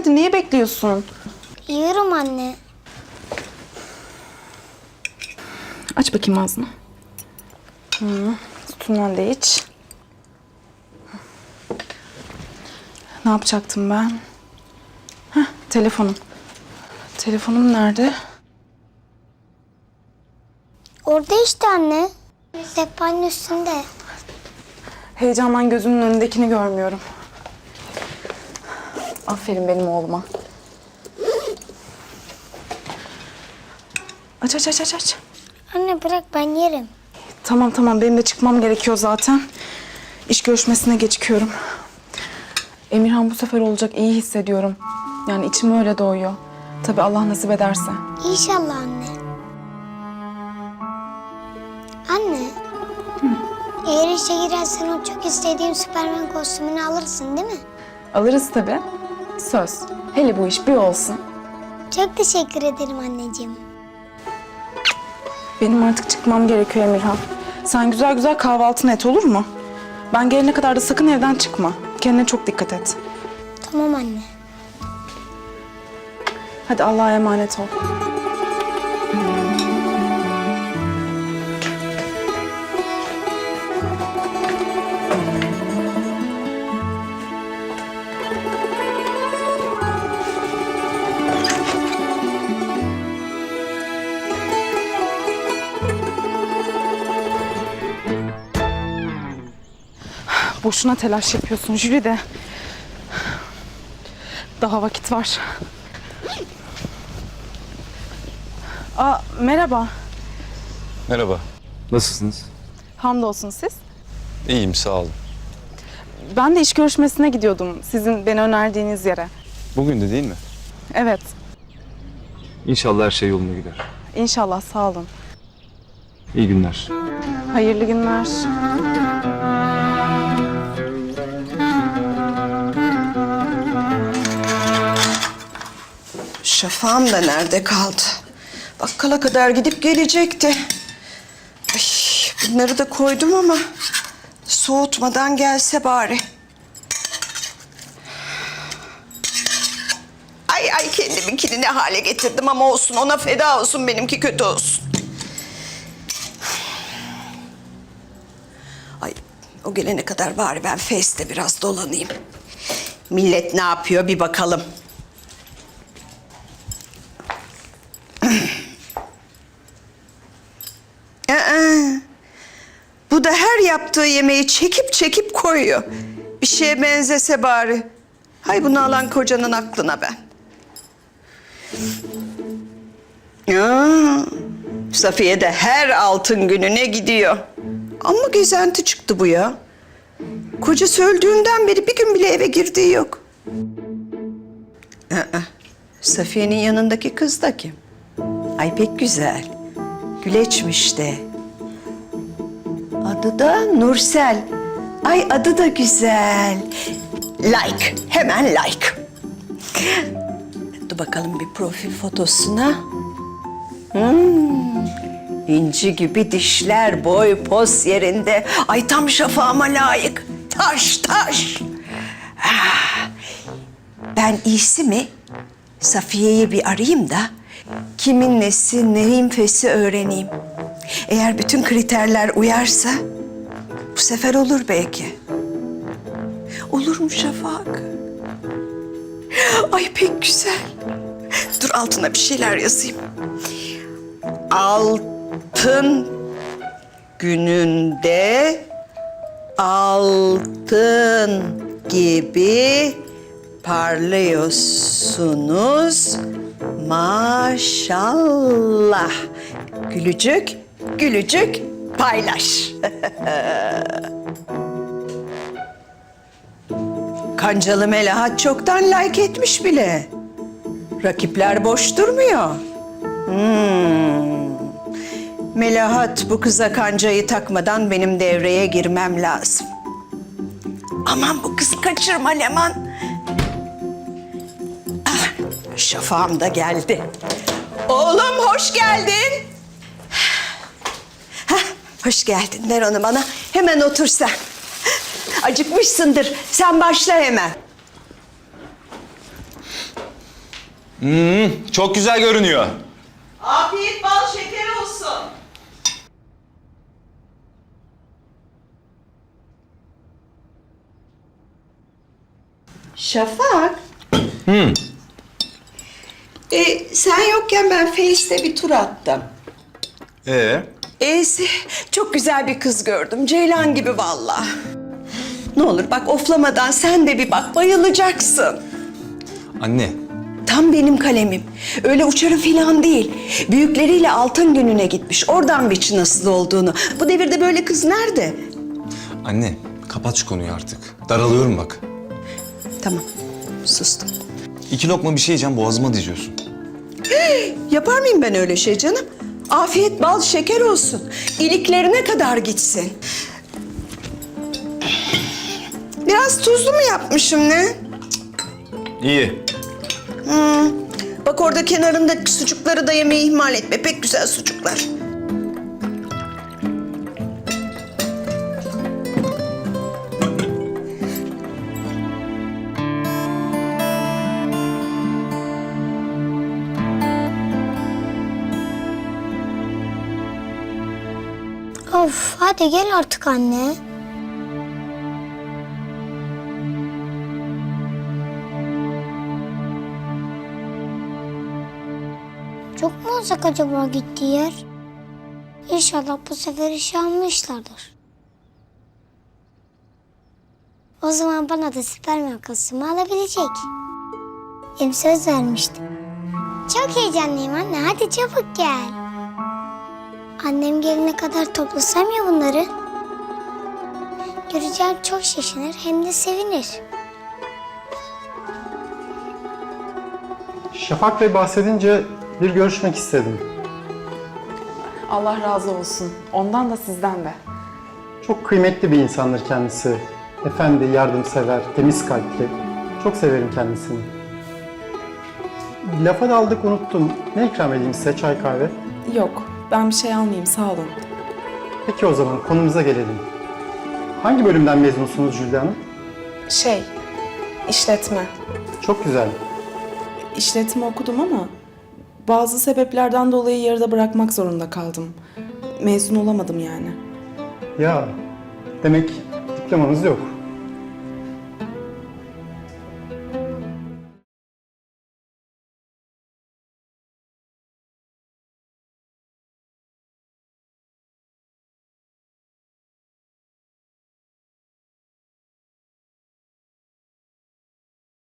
hadi niye bekliyorsun? Yiyorum anne. Aç bakayım ağzını. Hı, sütünden de iç. Ne yapacaktım ben? Heh, telefonum. Telefonum nerede? Orada işte anne. Sehpanın üstünde. Heyecandan gözümün önündekini görmüyorum. Aferin benim oğluma. Aç aç aç aç aç. Anne bırak ben yerim. Tamam tamam benim de çıkmam gerekiyor zaten. İş görüşmesine geçiyorum. Emirhan bu sefer olacak iyi hissediyorum. Yani içim öyle doğuyor. Tabii Allah nasip ederse. İnşallah anne. Anne. Eğer işe girersen o çok istediğim Süpermen kostümünü alırsın değil mi? Alırız tabii. Söz. Hele bu iş bir olsun. Çok teşekkür ederim anneciğim. Benim artık çıkmam gerekiyor Emirhan. Sen güzel güzel kahvaltını et olur mu? Ben gelene kadar da sakın evden çıkma. Kendine çok dikkat et. Tamam anne. Hadi Allah'a emanet ol. Boşuna telaş yapıyorsun Jüri de. Daha vakit var. Aa, merhaba. Merhaba. Nasılsınız? Hamdolsun siz. İyiyim sağ olun. Ben de iş görüşmesine gidiyordum sizin beni önerdiğiniz yere. Bugün de değil mi? Evet, İnşallah her şey yoluna gider. inşallah sağ olun. İyi günler. Hayırlı günler. Şafağım da nerede kaldı? Bakkala kadar gidip gelecekti. Ay, bunları da koydum ama soğutmadan gelse bari. Ay ay kendiminkini ne hale getirdim ama olsun ona feda olsun benimki kötü olsun. Ay o gelene kadar bari ben Face'te biraz dolanayım. Millet ne yapıyor bir bakalım. Aa, bu da her yaptığı yemeği çekip çekip koyuyor. Bir şeye benzese bari. Hay bunu alan kocanın aklına ben. Aa, Safiye de her altın gününe gidiyor. Ama gezenti çıktı bu ya. Kocası öldüğünden beri bir gün bile eve girdiği yok. Aa, Safiye'nin yanındaki kız da kim? Ay pek güzel. Güleçmiş de. Adı da Nursel. Ay adı da güzel. Like. Hemen like. Dur bakalım bir profil fotosuna. Hmm. İnci gibi dişler, boy, pos yerinde. Ay tam şafağıma layık. Taş, taş. Ah. Ben iyisi mi Safiye'yi bir arayayım da kimin nesi, neyin fesi öğreneyim. Eğer bütün kriterler uyarsa bu sefer olur belki. Olur mu Şafak? Ay pek güzel. Dur altına bir şeyler yazayım. Altın gününde altın gibi parlıyorsunuz. Maşallah. Gülücük, gülücük paylaş. Kancalı Melahat çoktan like etmiş bile. Rakipler boş durmuyor. Hmm. Melahat bu kıza kancayı takmadan benim devreye girmem lazım. Aman bu kızı kaçırma Leman. Ah, şafağım da geldi. Oğlum hoş geldin. Hoş geldin. Ver onu bana. Hemen otur sen. Acıkmışsındır. Sen başla hemen. Çok güzel görünüyor. Afiyet bal şeker olsun. Şafak. E, sen yokken ben Face'te bir tur attım. Ee? E'si çok güzel bir kız gördüm. Ceylan gibi vallahi. Ne olur bak oflamadan sen de bir bak bayılacaksın. Anne, Tam benim kalemim. Öyle uçarı falan değil. Büyükleriyle altın gününe gitmiş. Oradan biç nasıl olduğunu. Bu devirde böyle kız nerede? anne kapat şu konuyu artık. Daralıyorum bak. Tamam sustum. İki lokma bir şey yiyeceğim boğazıma diziyorsun. Yapar mıyım ben öyle şey canım? Afiyet bal şeker olsun. İliklerine kadar gitsin. Biraz tuzlu mu yapmışım ne? İyi. Bak orada kenarındaki sucukları da yemeyi ihmal etme. Pek güzel sucuklar. Of hadi gel artık anne. Çok mu uzak acaba gittiği yer? İnşallah bu sefer işe almışlardır. O zaman bana da Süpermen kostümü alabilecek. Hem söz vermiştim. Çok heyecanlıyım anne. Hadi çabuk gel. Annem gelene kadar toplasam ya bunları. Göreceğim çok şaşınır hem de sevinir. Şafak Bey bahsedince bir görüşmek istedim. Allah razı olsun. Ondan da sizden de. Çok kıymetli bir insandır kendisi. Efendi, yardımsever, temiz kalpli. Çok severim kendisini. Lafa daldık unuttum. Ne ikram edeyim size? Çay kahve? Yok, ben bir şey almayayım sağ olun. Peki o zaman konumuza gelelim. Hangi bölümden mezunsunuz Jülde Hanım? Şey, işletme. Çok güzel. İşletme okudum ama bazı sebeplerden dolayı yarıda bırakmak zorunda kaldım. Mezun olamadım yani. Ya, demek diplomanız yok.